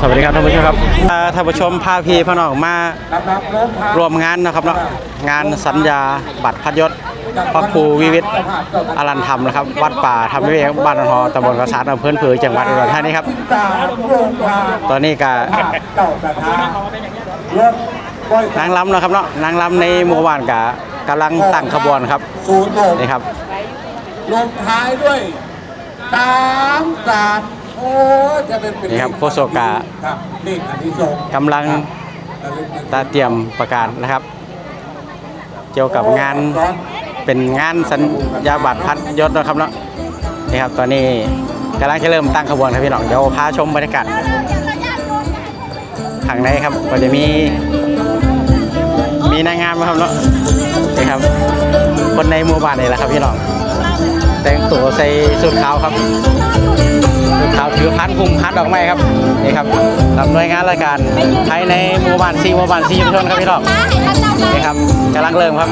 สวัสดีครับท่านผู้ชมครับอ่าท่านผู้ชมพาพี่พ่อน้องมารวมงานนะครับเนาะงานสัญญาบัตรพัดยศพระครูวิวิทย์อรันธรรมนะครับ วัดป่าธรรมวิเวกบ้านหนองฮอตำบลกระสานอำเภอผือจังหวัดอุดรธานีครับ ตอนนี้ก็เจ้าสถานเลิกก้อยนางล้ำนะครับเนาะนางล้ำในหมู่บ้านกะกำลังตั้งขบวนครับศูนย์หกนี่ครับลงท้ายด้วยสามสาม โอ้ยจะเป็นเป็นนี่ครับโคโซกะ ครับเลขอันที่สองกำลังตาเตรียมประกาศนะครับ เกี่ยวกับงานเป็นงานสัญญาบัตรพัดยศนะครับเนาะนี่ครับตอนนี้กำลังจะเริ่มตั้งขบวนครับพี่น้องเดี๋ยวพาชมบรรยากาศข้างในครับก็จะมี มีนางงามนะครับเนาะนี่ครับ คนในหมู่บ้านนี่แหละครับพี่น้องแต่งตัวใส่สุดขาวครับ สุดขาวถือพันคุมพันดอกไม้ครับนี่ครับทำหน่วยงานราชการภายในหมู่บ้านซีหมู่บ้านซีชุมชนครับพี่น้องนี่ครับกำลังเริ่มครับ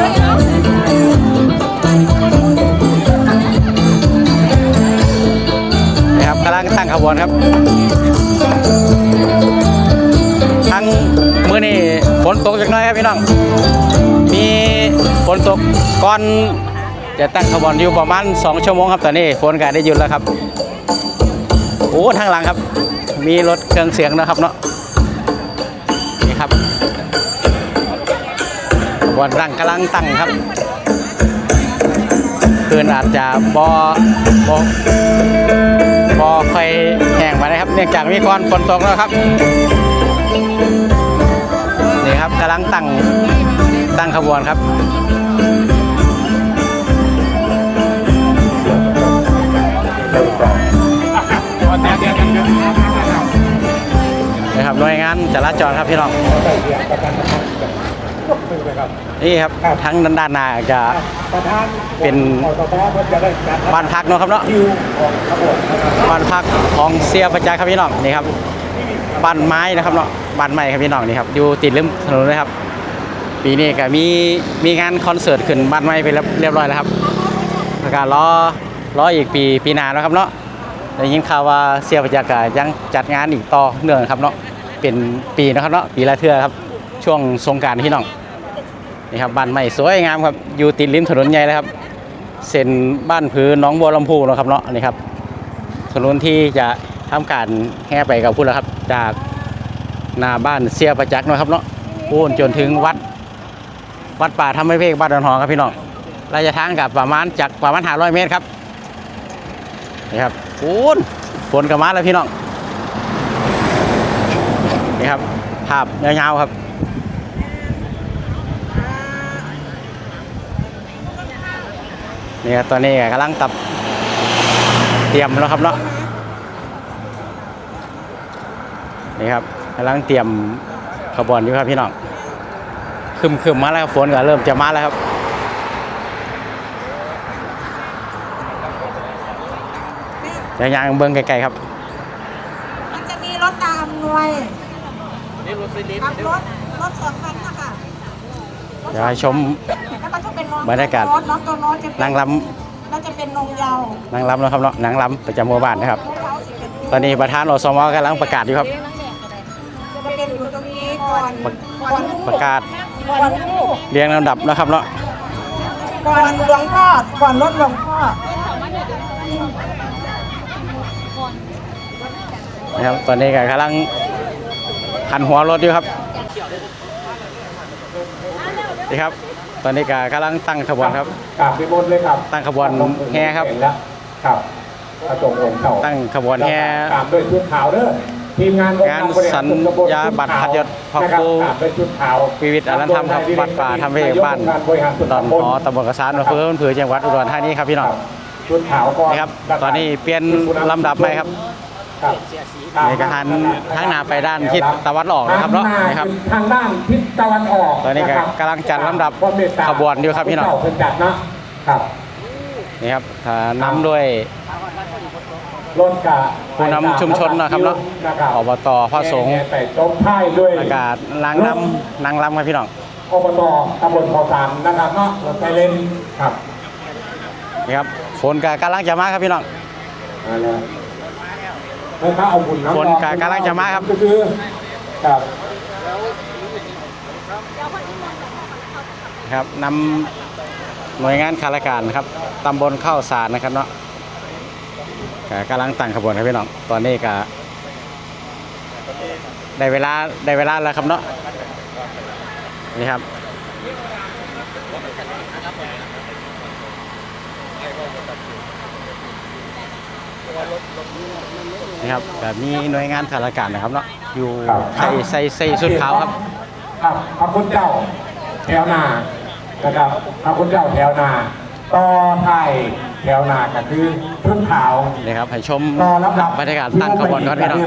นี่ครับกำลังตั้งขบวนครับทั้งมื้อนี้ฝนตกจักน้อยครับพี่น้องมีฝนตกก่อนจะตั้งขบวนอยู่ประมาณ 2 ชั่วโมงครับตอนนี้ฝนก็ได้หยุดแล้วครับ อ้ทางหลังครับ มีรถเครื่องเสียงนะครับเนาะนี่ครับขบวนรังกำลังตั้งครับคืนอาจจะบอบอบอคอยแห้งมานะครับ เนื่องจากมีก่อนฝนตกแล้วครับนี่ครับกำลังตั้งตั้งขบวนครับนะครับหน่วยงานจราจรครับพี่น้องนี่ครับทั้งด้านหน้าจะประธานเป็นอสมเพิ่นจะได้จัดบ้านพักเนาะครับเนาะคิวของขบวนนะครับบ้านพักของเสียประจักษ์ครับพี่น้องนี่ครับบ้านไม้นะครับเนาะบ้านใหม่ครับพี่น้องนี่ครับอยู่ติดริมถนนเลยครับ ปีนี้ก็มีมีงานคอนเสิร์ตขึ้นบ้านใหม่ไปแล้วเรียบร้อยแล้วครับแล้วก็รอรออีกปีปีหน้าแล้วครับเนาะได้ยินข่าวว่าเสียประจักษ์ก็ยังจัดงานอีกต่อเนื่องครับเนาะ เป็นปีนะครับเนาะปีละเทื่อครับ ช่วงสงการพี่น้องนี่ครับบ้านใหม่สวยงามครับอยู่ติดริมถนนใหญ่เลยครับเส้นบ้านพื้นน้องบัวลำพูนะครับเนาะนี่ครับถนนที่จะทำการแห่ไปกับพูดแล้วครับ จากหน้าบ้านเสียประจักษ์นะครับเนาะพูนจนถึงวัด วัดป่าทำให้เพกบ้านดอนหอครับพี่น้องระยะทางกับประมาณจากประมาณ500เมตรครับนี่ครับพูนฝนกับมาแล้วพี่น้อง นี่ครับ ภาพยาวๆครับนี่ครับตอนนี้กำลังตับเตรียมแล้วครับเนาะนี่ครับกำลังเตรียมขบวนอยู่ครับพี่น้องคึมคึมๆมาแล้วครับฝนก็เริ่มจะมาแล้วครับยังยังเบิ้งไกลๆครับ มันจะมีรถตามอำนวย ขับรถรถสองคันนะคะรถเดี๋ยวให้ชม แล้วก็จะเป็นน้องบรรยากาศโน้ตน้องตัวโน้ตจะเป็นนางลแล้วจะเป็นนงเยาว์ำนางลำนะครับเนาะนางลำประจำหมู่บ้านนะครับพวกเขาสิเป็นตอนนี้ประธานอสมกำลังประกาศอยู่ครับ จะเป็นอยู่ตรงนี้ก่อนประก่อนประกาศก่อนลูกเรียงลำดับนะครับเนาะก่อนหลวงพ่อก่อนรถหลวงพ่อนะครับ ตอนนี้ก็กำลัง หันหัวรถอยู่ครับนี่ครับ ตอนนี้ก็กำลังตั้งขบวนครับกราบพิบนเลยครับ ตั้งขบวนแห่ครับเห็นแล้วครับกระจงองค์เก่าตั้งขบวนแห่ตามด้วยชุดขาวเด้อทีมงานองค์งานบริหรสัญญาบัตรพัดยศพระนะครูตามด้วยชุดขาววิวิตอรันธรรมครับวัดป่าทำเพลบ้านดอนหอตำบลกระสานอำเภอพนผือจังหวัดอุดรธานีครับพี่น้องชุดขาวก็นี่ครับ ตอนนี้เปลี่ยนลำดับใหม่ครับ ครับนี่ก็หันทางหน้าไปด้านทิศตะวันออกนะครับเนาะนี่ครับทางด้านทิศตะวันออกตอนนี้ก็ะครับกำลังจัดลำดับพระเมตตาขบวนอยู่ครับพี่น้องเพิ่นจัดนะครับนี่ครับถ้านำด้วยรถกะผู้นำชุมชนนะครับเนาะนะครับอบตพระสงฆ์แต่จมท้ายด้วยอากาศนางลำนางลำครับพี่น้องอบตตำบลขอสานนะครับเนาะรถไฟเล่นครับนี่ครับฝนก็กำลังจะมาครับพี่น้อง มาแล้วฝให้เขาเอาบุญน้ำฝนกกำลังจะมาครับ ก็คือครับครับนำหน่วยงานข้าราชการนะครับตำบลเข้าวสารนะครับเนาะก็กำลังตั้งขบวนครับพี่น้อง ตอนนี้ก็ได้เวลาได้เวลาแล้วครับเนาะนี่ครับ นี่ครับก็มีหน่วยงานข้าราชการนะครับเนาะอยู่ใส่ใส่ใส่ชุดขาวครับครับพระคุณเจ้าแถวหนานะครับพระคุณเจ้าแถวหนาต่อไทยแถวหนาก็คือพึ่งขาวนี่ครับให้ชมรอรับรับบรรยากาศตั้งขบวนก่อนพี่น้อง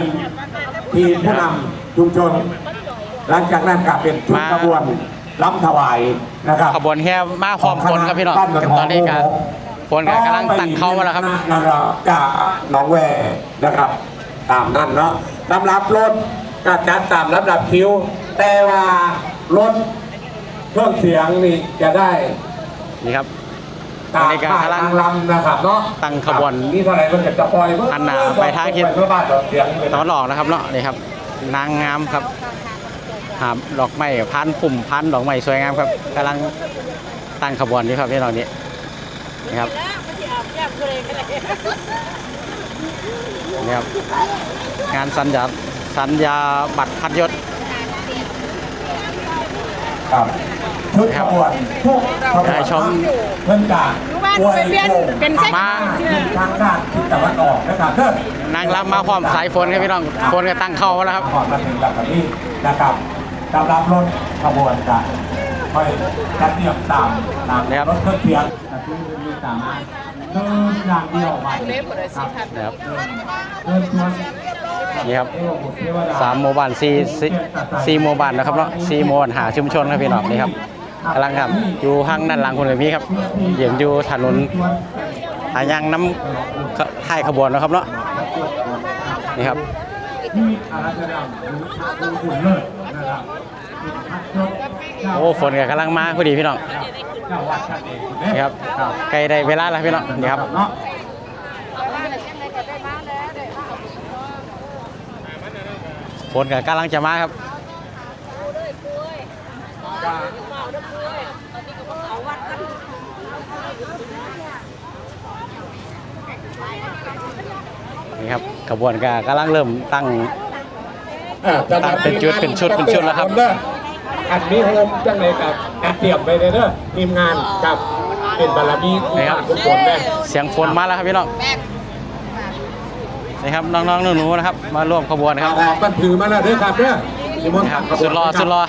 ทีมผู้นำชุมชน หลังจากนั้นก็เป็นชุดมาขบวนรับถวายนะครับขบวนแห่มาพร้อมคนครับพี่น้องบ้ากับตอนนี้ก็ คนก็กำลังตั้งเข้ามาแล้วครับนะครับจากหน้องแวนะครับ ตามนั่นเนาะลำรับรถก็จัดตามลำดับคิว แต่ว่ารถเครื่องเสียงนี่จะได้นี่ครับตามในการป้ายกำลังทางลำนะครับเนาะตั้งขบวนนี่เท่าไหร่มันจะปล่อยเพื่อันหนาไปทางทิศเพื่อบ้านเราเสียงไปตอนหลอกนะครับเนาะนี่ครับ นางงามครับหาบดอกไม้พันปุ่มพันดอกไม้สวยงามครับกำลังตั้งขบวนอยู่ครับพี่น้องนี่ นี่ครับนี่ครับ งานสัญญาสัญญาบัตรพัดยศครับทุกขบวนทุกขบวนได้ชมเพื่อนการอวยโงเป็นเส้นมาทางด้านทิศตะวันออกนะครับเด้อนางรำมาพร้อมสายฝนครับพี่น้องฝนก็ตั้งเข้ามาแล้วครับก่อนมาถึงแบบนี้นะครับกำลังรถขบวนกันค่อยจัดเตรียมตามตามนะครับรถเครื่องเสียง แต่ที่มีตามมาเดินอย่างเดียวไปครับนะครับเดินชวนนี่ครับสามโมบานสี่สี่โมบานนะครับเนาะสี่โมบานหาชุมชนครับพี่น้องนี่ครับกำลังครับอยู่ห้างด้านหลังคนเลยพี่ครับเหยียบอยู่ถนนหายังน้ำท้ายขบวนนะครับเนาะนี่ครับที่อาราธนาหรือชาบูบุญเลิศนะครับ โอ้ฝนก็กำลังมาพอดีพี่น้องเจ้าวัดท่านเองนี่ครับใกล้ได้เวลาแล้วพี่น้องนี่ครับเนาะฝนก็กำลังจะมาครับนี่ครับขบวนก็กำลังเริ่มตั้งอ่าจะเป็นชุดเป็นชุดเป็นชุดแล้วครับ อันนี้โฮมจังเลยกับอันเตรียมไปเลยเด้อทีมงานกับเป็นบารมีนี่ครับทุกคนเลยเสียงฝนมาแล้วครับพี่น้องนี่ครับน้องๆหนูๆนะครับ มาร่วมขบวนนะครับออกกันถือมาแล้วเด้อครับเด้อนิมนต์นี่ครับขบวนสุดรอสุดรอ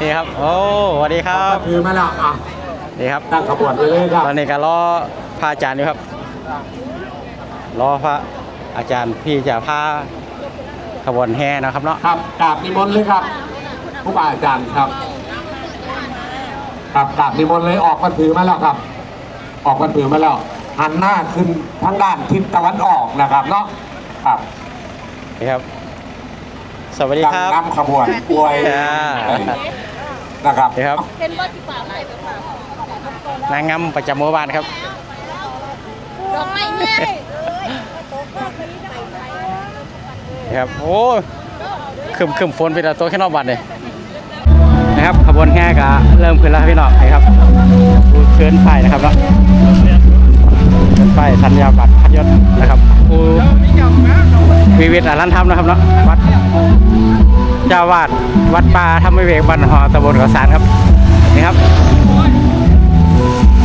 นี่ครับโอ้สวัสดีคอรัอกบกันถือมาแล้วอะนี่ครับตั้งขบวนไปเลยครับตอนนี้ก็รอพระอาจารย์อยู่ครับ รอพระอาจารย์พี่จะพาขบวนแห่นะครับเนาะครับกราบนิมนต์เลยครับ ผู้บาอาจารย์ครับครับกราบนิมนต์เลยออกกันถือมาแล้วครับ ออกกันถือมาแล้ว หันหน้าขึ้นทางด้านทิศตะวันออกนะครับเนาะครับนี่ครับ สวัสดีครับ นำขบวนอวยอ่า นะครับ นี่ครับเป็นว่าที่ป่าไหนเป็นป่านางงามประจำหมู่บ้านครับ ดอกไม้แห้งนี่ครับ โอ้ขึ้นขึ้นฝนไปแต่ตัวแค่นอกบัตรเลย นะครับขบวนแห่ก็เริ่มขึ้นแล้วพี่น้องนี่ครับผู้เชิญไฟนะครับเนาะเชิญไฟสัญญาบัตรพัดยศนะครับผู้วิวิทย์อรันธรรมนะครับเนาะวัดเจ้าวาดวัดป่าธรรมวิเวกบันหอตำบลเกาสารครับนี่ครับ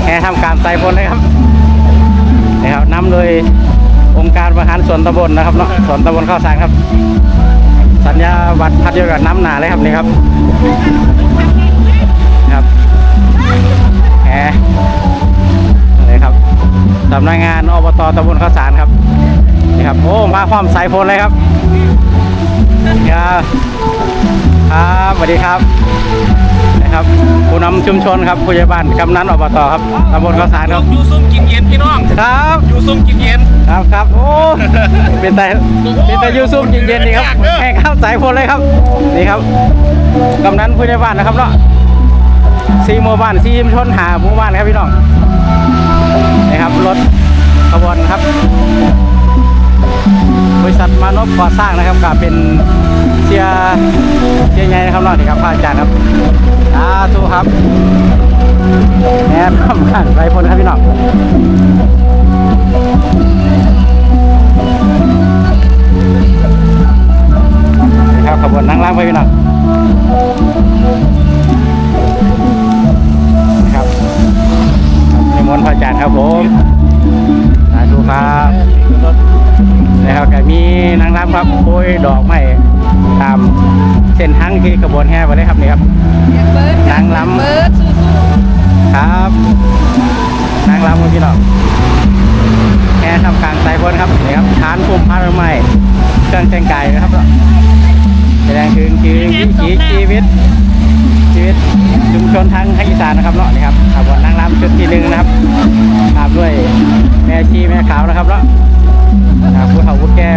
แห่ทำการไต่พลเลยครับนี่ครับนำโดยองค์การบริหารส่วนตำบลนะครับเนาะส่วนตำบลข้าวสารครับ สัญญาบัตรพัดยวกับน้ำหนาเลยครับนี่ครับครับแหมนี่ครับสำนักงานอบตตำบลข้าวสารครับนี่ครับโอ้มาความสายฝนเลยครับครับ ครับสวัสดีครับนะครับผู้นำชุมชนครับผู้ใหญ่บ้านกำนันอบตครับตำบลข้าวสารครับอยู่ซุ่มกินเย็นพี่น้องครับอยู่ซุ่มกินเย็นครับครับโอ้เป็นแต่เป็นแต่ยูซุ่มเย็นๆนี่ครับแห้งครับสายฝนเลยครับนี่ครับกำนันผู้ใหญ่บ้านนะครับเนาะสี่หมู่บ้านสี่ชุมชนหาหมู่บ้านครับพี่น้องนี่ครับรถขบวนครับ บริษัทมานพก่อสร้างนะครับก็เป็นเสียเสียใหญ่นะครับนาะนี่ครับพระอาจารย์ครับสาธุครับแอบทำการไรพลครับพี่น้องนี่ครับขบวนนั่งล่างไปพี่น้องนี่ครับนิมนต์พระอาจารย์ครับผมสาธุครับ นะครับก็มีนางรำครับโปรยดอกไม้ตามเส้นทางที่ขบวนแห่ไปเลยครับนี่ครับนางรำเบิร์ดสู้ครับนางรำครับพี่น้องแค่ทำกลางสายพ้นครับนี่ครับฐานภูมิพัฒน์ใหม่เครื่องแต่งกายนะครับแสดงถึงชีวิตวิถีชีวิตชีวิตชุมชนทางภาคอีสานนะครับเนาะนี่ครับขบวนนางรำชุดที่หนึ่งนะครับตามด้วยแม่ชีแม่ขาวนะครับเนาะอ่าผู้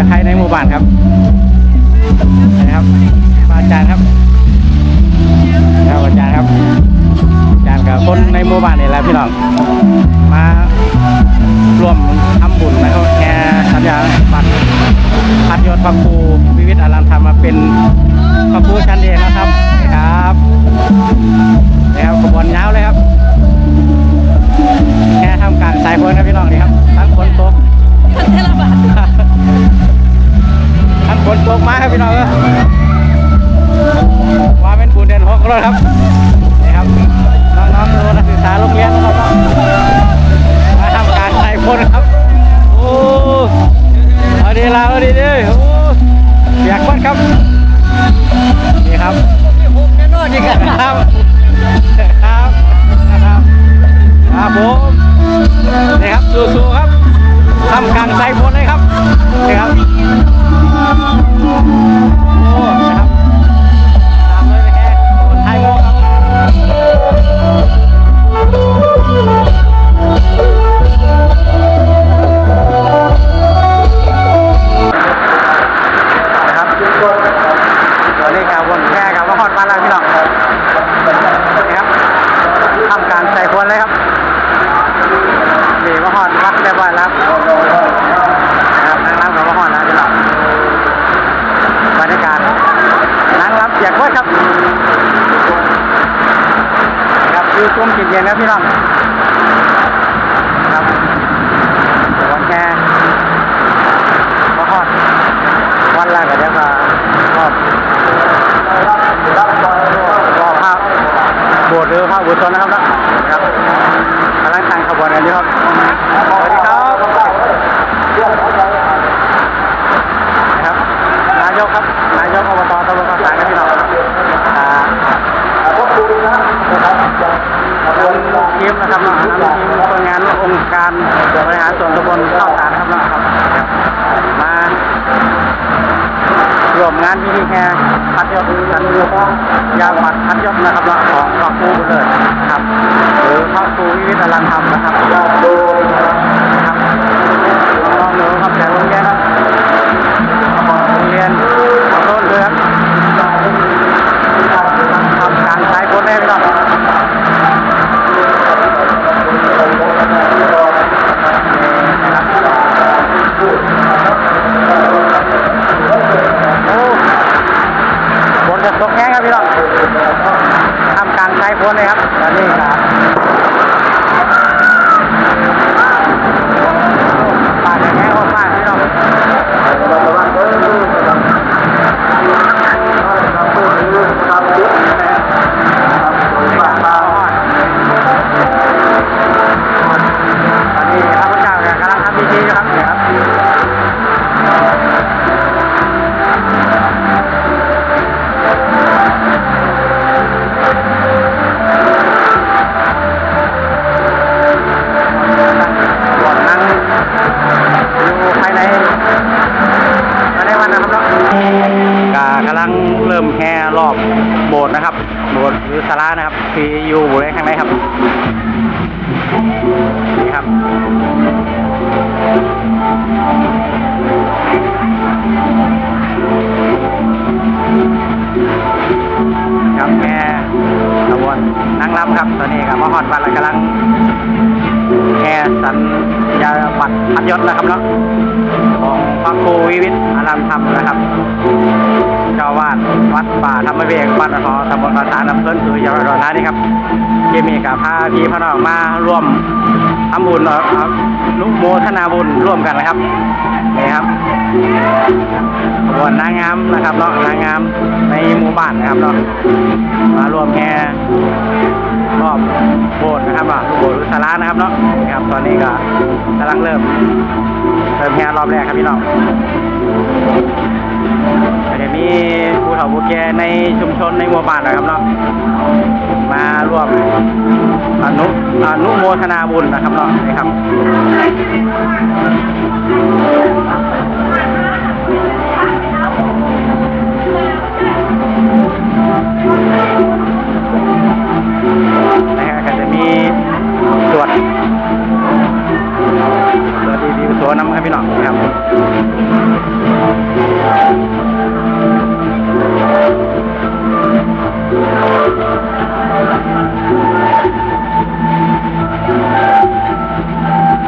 เฒ่าผู้ในหมู่บ้านครับนะครับพระอาจารย์ครับครับอาจารย์ครับอาจารย์กับคนในหมู่บ้านนี่แหละพี่น้องมาร่วมทำบุญนะครับแค่สัญญาบัตรพัดยศพระครูวิวิทอารันธรรมมาเป็นพระครูชั้นเอกนะครับนะครับนี่ครับขบวนยาวเลยครับแค่ทำกางสายคนครับพี่น้องนี่ครับทั้งฝนตกๆพันเทละบาท ฝนตกมาครับพี่น้องเอ้ยว่าเป็นบุญเดือนหกแล้วครับนี่ครับน้องๆนักศึกษาโรงเรียนนะครับมาทำการใส่คนครับโอ้เอาดีละเอาดีด้อโอ้เปียกหมดครับนี่ครับผมแน่นอนดีกันครับครับนะครับครับผมนี่ครับสู้ๆครับทำการใส่คนเลยครับนี่ครับ ซุ้มเย็นๆนะพี่น้องครับวันแค่มาฮอดวันแรกก็เดี๋ยวก็รอดรอภาพบวชหรือภาพบวชตรนะครับนะครับกำลังทางขบวนกันอยู่ครับนายกครับนายกอบตตำบลภาษาครับพี่น้องอ่าคุณ ทีมนะครับเนาะนทีมคนงานองค์การบริหารส่วนตำบลข้าวสารครับนะครับมาร่วมงานพิธีแห่พัดยศกันยาบัตรพัดยศนะครับนะของพระครูเลิศครับหรือพระครูวิวิทย์อรันธรรมนะครับครับลองดูครับแต่โรงเรียนครับ นางรำครับตอนนี้ครับมาฮอดวันแล้วกำลังแค่สัญญาบัตรพัดยศแล้วครับเนาะของพระครูวิวิทย์อารามธรรมนะครับเจ้าวาดวัดป่าธรรมเวกบ้านหอตำบลภาษาลำเพิ่นคือจังหวัดอุดรธานี่ครับที่มีกับพาพี่พระน้องมาร่วมทำบุญเอ่อเอานุโมทนาบุญร่วมกันนะครับนี่ครับขบวนนางงามนะครับเนาะนางงามในหมู่บ้านนะครับเนาะมาร่วมแห่ รอบโบสถ์นะครับเนาะโบสถ์รุษลานะครับเนาะนี่ครับ ตอนนี้ก็กำลังเริ่มเริ่มแห่รอบแรกครับพี่น้องก็จะมีผู้เฒ่าผู้แก่ในชุมชนในหมู่บ้านนะครับเนาะมาร่วมอนุอนุโมทนาบุญนะครับเนาะนี่ครับนะครับ ๆสวดน้ำครับพี่น้องนะครับ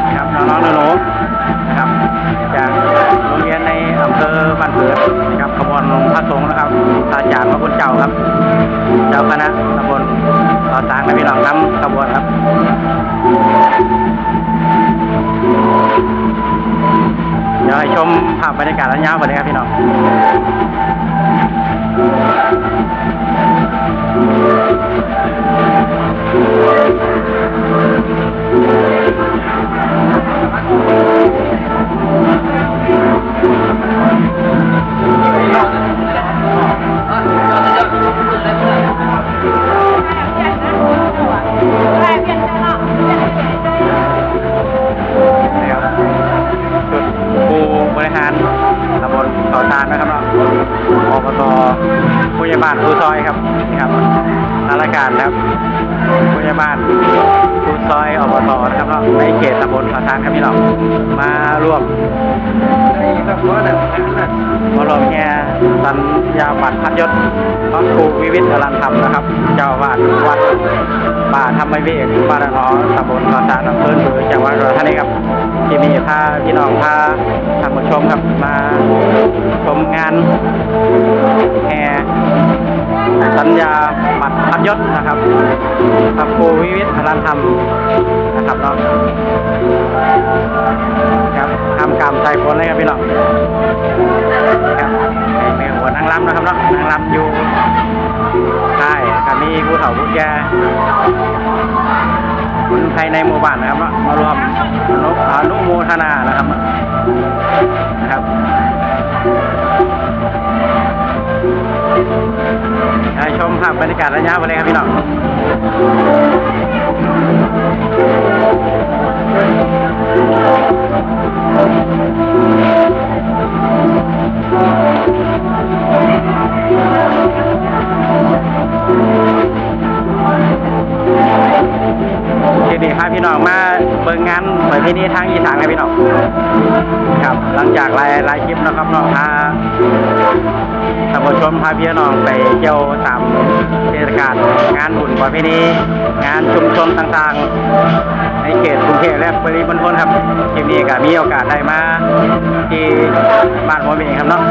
นะครับน้องๆหนูๆนะครับจากโรงเรียนในอำเภอบ้านเผือนะครับขบวนลงพระสงฆ์นะครับพระอาจารย์พระคุณเจ้าครับ เจ้าคณะตำบลต่อสร้างในพี่น้องนำขบวนครับ ภาพบรรยากาศระยะไปเลยครับพี่น้อง สัญญาบัตรพัดยศพระครูวิวิทย์อรันธรรมนะครับ เจ้าวาดวัดป่าธรรมเวกบ้านหนอตำบลต่อตานอำเภอหรือจังหวัดอุดรธานีครับ ที่มีพาพี่น้องพาท่านผู้ชมครับมาชมงานแห่สัญญาบัตรพัดยศนะครับพระครูวิวิทย์อรันธรรมนะครับเนาะครับทำกรรมใจคนเลยครับพี่น้องครับ ในในหัวนางรำนะครับเนาะนางรำอยู่ใช่ก็มีผู้เฒ่าผู้แก่คนไทยในหมู่บ้านนะครับเนาะมารวมนุอนุโมทนานะครับนะครับชมภาพบรรยากาศระยะไปเลยครับพี่น้อง ทีนี้พาพี่น้องมาเบิ่งงานเปิดที่นี่ทางอีสานครับพี่น้องครับ หลังจากหลายหลายคลิปนะครับเนาะพาท่านผู้ชมพาพี่น้องไปเที่ยวตามเทศกาลงานบุญประเพณีงานชุมชนต่างๆ เทพและปริมณฑลครับคลิปนี้ก็มีโอกาสได้มาที่บ้านหัวเมงครับเนาะ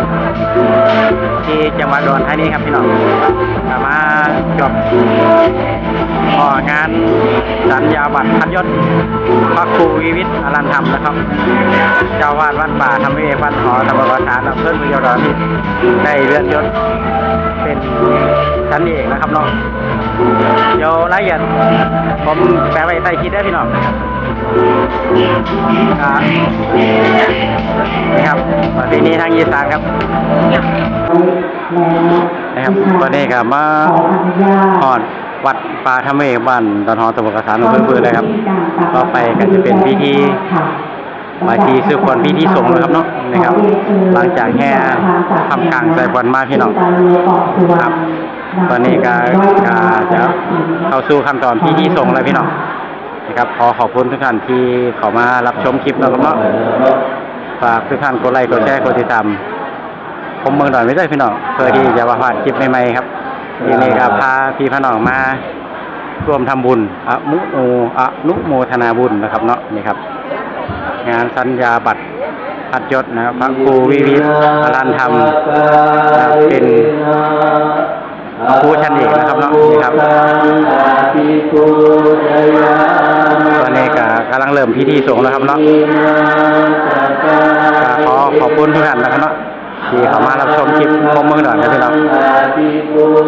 ที่จังหวัดอุดรธานีครับพี่น้องมาจบก็งานสัญญาบัตรพัดยศพระครูวิวิทย์อรันธรรมนะครับ เจ้าวาดวัดป่าธรรมเวกวัดหอธรรมประสานอำเภอเมืองอุดรธานีได้เลื่อนยศเป็นชั้นเอกนะครับเนาะ เดี๋ยวรายละเอียดผมแปลไว้ใต้คลิปได้พี่น้องอ่านี่ครับประเพณีทางอีสานครับนะครับวันนี้ครับมาหอดวัดป่าธรรมเวกบ้านดอนหอตะบกสานอำเภอเมือเลยครับต่อไปก็จะเป็นพิธีมาทีซื้อควนพิธีสงฆ์นะครับเนาะนะครับ หลังจากแห่ทำกลางใส่บอลมาพี่น้องครับ ตอนนี้ก็ก็จะเข้าสู่ขั้นตอนพิธีสงแล้วพี่น้องนะครับขอขอบคุณทุกท่านที่เข้ามารับชมคลิปนะครับเนาะฝากทุกท่านกดไลค์กดแชร์กดติดตามผมเมืองหน่อยไม่ได้พี่น้องเพื่อที่จะว่าพลาดคลิปใหม่ๆครับทีนี้ก็พาพี่พน้องมาร่วมทำบุญอะมุโออะนุโมทนาบุญนะครับเนาะนี่ครับ งานสัญญาบัตรพัดยศนะครับพระครูวิวิทอรันธรรมเป็น ครูชันเอกนะครับเนาะนี่ครับตอนนี้ก็กำลังเริ่มพิธีสงฆ์แล้วครับเนาะขอขอบคุณทุกท่านนะครับเนาะที่เข้ามารับชมคลิปคมเมืองหน่อยนะพี่น้อง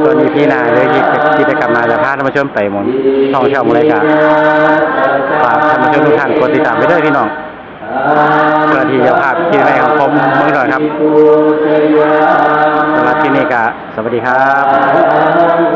ส่วนอีพีหน้าเลยกิจกรรมนาจะพาท่านผู้ชมไปหมนท่องเที่ยวหมูเลยครับฝากท่านผู้ชมทุกท่านกดติดตามไปด้วยพี่น้อง เพื่อที่จะภาพที่ในของผมเมืองหน่อยครับสำหรับที่นี่ก็สวัสดีครับ